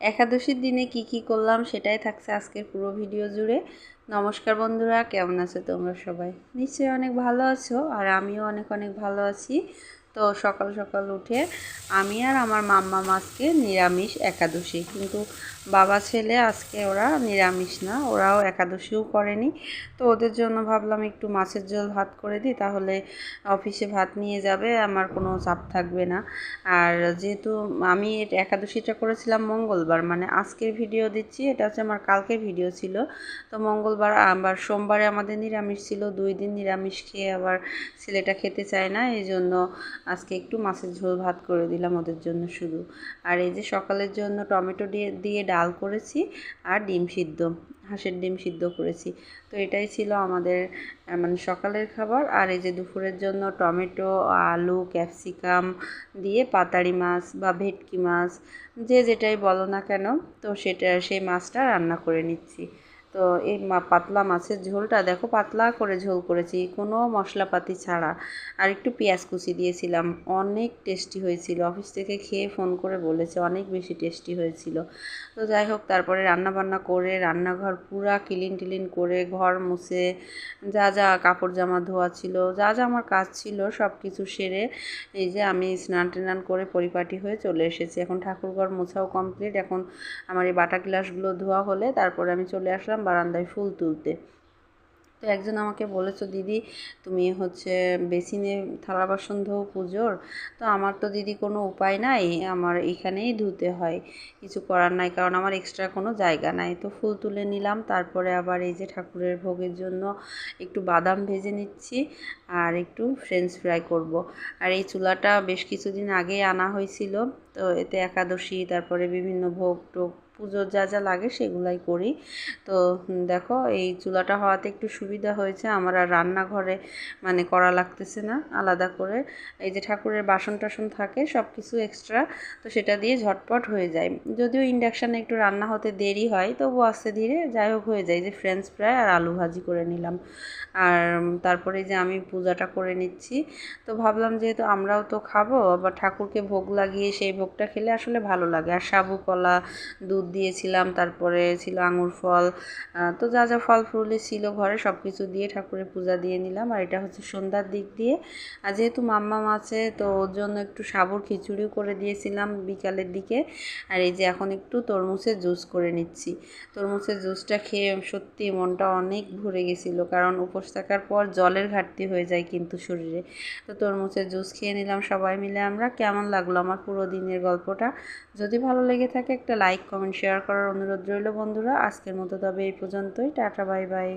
একাদশীর দিনে কি কি করলাম সেটাই থাকছে আজকের পুরো ভিডিও জুড়ে। নমস্কার বন্ধুরা, কেমন আছো তোমরা সবাই? নিশ্চয়ই অনেক ভালো আছো আর আমিও অনেক অনেক ভালো আছি। তো সকাল সকাল উঠে আমি আর আমার মাম্মা মাছকে নিরামিষ একাদশী। কিন্তু বাবা ছেলে আজকে ওরা নিরামিষ না, ওরাও একাদশীও করেনি। তো ওদের জন্য ভাবলাম একটু মাছের ঝোল ভাত করে দিই, তাহলে অফিসে ভাত নিয়ে যাবে, আমার কোনো চাপ থাকবে না। আর যেহেতু আমি একাদশীটা করেছিলাম মঙ্গলবার মানে আজকের ভিডিও দিচ্ছি, এটা হচ্ছে আমার কালকের ভিডিও ছিল। তো মঙ্গলবার, আবার সোমবারে আমাদের নিরামিষ ছিল, দুই দিন নিরামিষ খেয়ে আবার ছেলেটা খেতে চায় না, এই জন্য আজকে একটু মাছের ঝোল ভাত করে দিলাম ওদের জন্য শুধু। আর এই যে সকালের জন্য টমেটো দিয়ে দিয়ে ডাল করেছি আর ডিম সিদ্ধ, হাঁসের ডিম সিদ্ধ করেছি। তো এটাই ছিল আমাদের মানে সকালের খাবার। আর এই যে দুপুরের জন্য টমেটো, আলু, ক্যাপসিকাম দিয়ে পাতাড়ি মাছ বা ভেটকি মাছ, যে যেটাই বলো না কেন, তো সেটা, সেই মাছটা রান্না করে নিচ্ছি। তো এই পাতলা মাছের ঝোলটা দেখো, পাতলা করে ঝোল করেছি, কোনো মশলাপাতি ছাড়া। আর একটু পেঁয়াজ কুচি দিয়েছিলাম, অনেক টেস্টি হয়েছিল। অফিস থেকে খেয়ে ফোন করে বলেছে, অনেক বেশি টেস্টি হয়েছিল। তো যাই হোক, তারপরে রান্না বান্না করে, রান্নাঘর পুরা ক্লিন টিলিন করে, ঘর মুছে, যা যা কাপড় জামা ধোয়া ছিল, যা যা আমার কাজ ছিল সব কিছু সেরে এই যে আমি স্নান টান করে পরিপাটি হয়ে চলে এসেছি। এখন ঠাকুরঘর মোছাও কমপ্লিট এখন আমার এই বাটা গ্লাসগুলো ধোয়া হলে তারপরে আমি চলে আসলাম বারান্দায় ফুল তুলতে। তো একজন আমাকে বলেছ, দিদি, তুমি হচ্ছে বেসিনে থালা বাসন ধো পুজোর। তো আমার তো দিদি কোনো উপায় নাই, আমার এখানেই ধুতে হয়। কিছু করার নাই, কারণ আমার এক্সট্রা কোনো জায়গা নাই। তো ফুল তুলে নিলাম, তারপরে আবার এই যে ঠাকুরের ভোগের জন্য একটু বাদাম ভেজে নিচ্ছি আর একটু ফ্রেঞ্চ ফ্রাই করব। আর এই চুলাটা বেশ কিছুদিন আগেই আনা হয়েছিল, তো এতে একাদশী, তারপরে বিভিন্ন ভোগ টোগ পুজোর যা যা লাগে সেগুলাই করি। তো দেখো, এই চুলাটা হওয়াতে একটু সুবিধা হয়েছে। আমার আর রান্নাঘরে মানে করা লাগতেছে না, আলাদা করে। এই যে ঠাকুরের বাসন টাসন থাকে সব কিছু এক্সট্রা তো সেটা দিয়ে ঝটপট হয়ে যায়। যদিও ইন্ডাকশানে একটু রান্না হতে দেরি হয় তবু আস্তে ধীরে যাই হোক হয়ে যায়। যে ফ্রেঞ্চ ফ্রাই আর আলু ভাজি করে নিলাম। আর তারপরে যে আমি পূজাটা করে নিচ্ছি। তো ভাবলাম যেহেতু আমরাও তো খাব, আবার ঠাকুরকে ভোগ লাগিয়ে সেই ভোগটা খেলে আসলে ভালো লাগে। আর সাবু, কলা, দুধ দিয়েছিলাম, তারপরে ছিল আঙুর ফল তো যা যা ফল ফুলে ছিল ঘরে সব কিছু দিয়ে ঠাকুরের পূজা দিয়ে নিলাম। আর এটা হচ্ছে সন্ধ্যার দিক দিয়ে। আর যেহেতু মাম্মা আছে, তো ওর জন্য একটু সাবুর খিচুড়িও করে দিয়েছিলাম বিকালের দিকে। আর এই যে এখন একটু তরমুজের জুস করে নিচ্ছি। তরমুজের জুসটা খেয়ে সত্যি মনটা অনেক ভরে গেছিল, কারণ উপোস থাকার পর জলের ঘাটতি হয়ে যায় কিন্তু শরীরে। তো তরমুজের জুস খেয়ে নিলাম সবাই মিলে। আমরা কেমন লাগল আমার পুরো দিনের গল্পটা? যদি ভালো লেগে থাকে একটা লাইক কমেন্ট শেয়ার করার অনুরোধ রইল বন্ধুরা। আজকের মতো তবে এই পর্যন্তই। Tata bye bye.